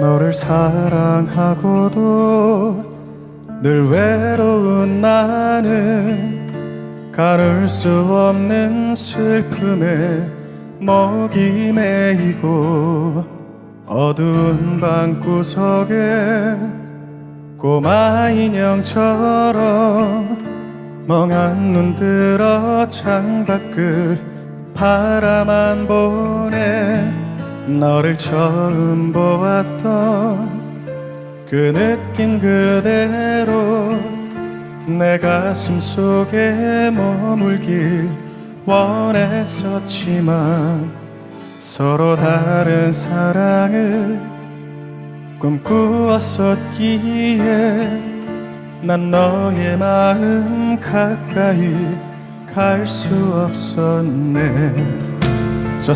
너를 사랑하고도 늘 외로운 나는 가눌 수 없는 슬픔에 먹이 메이고 어두운 방구석에 꼬마 인형처럼 멍한 눈 들어 창밖을 바라만 보네 너를 처음 보았던 그 느낌 그대로 내 가슴 속에 머물길 원했었지만 서로 다른 사랑을 꿈꾸었었기에 난 너의 마음 가까이 갈 수 없었네. 저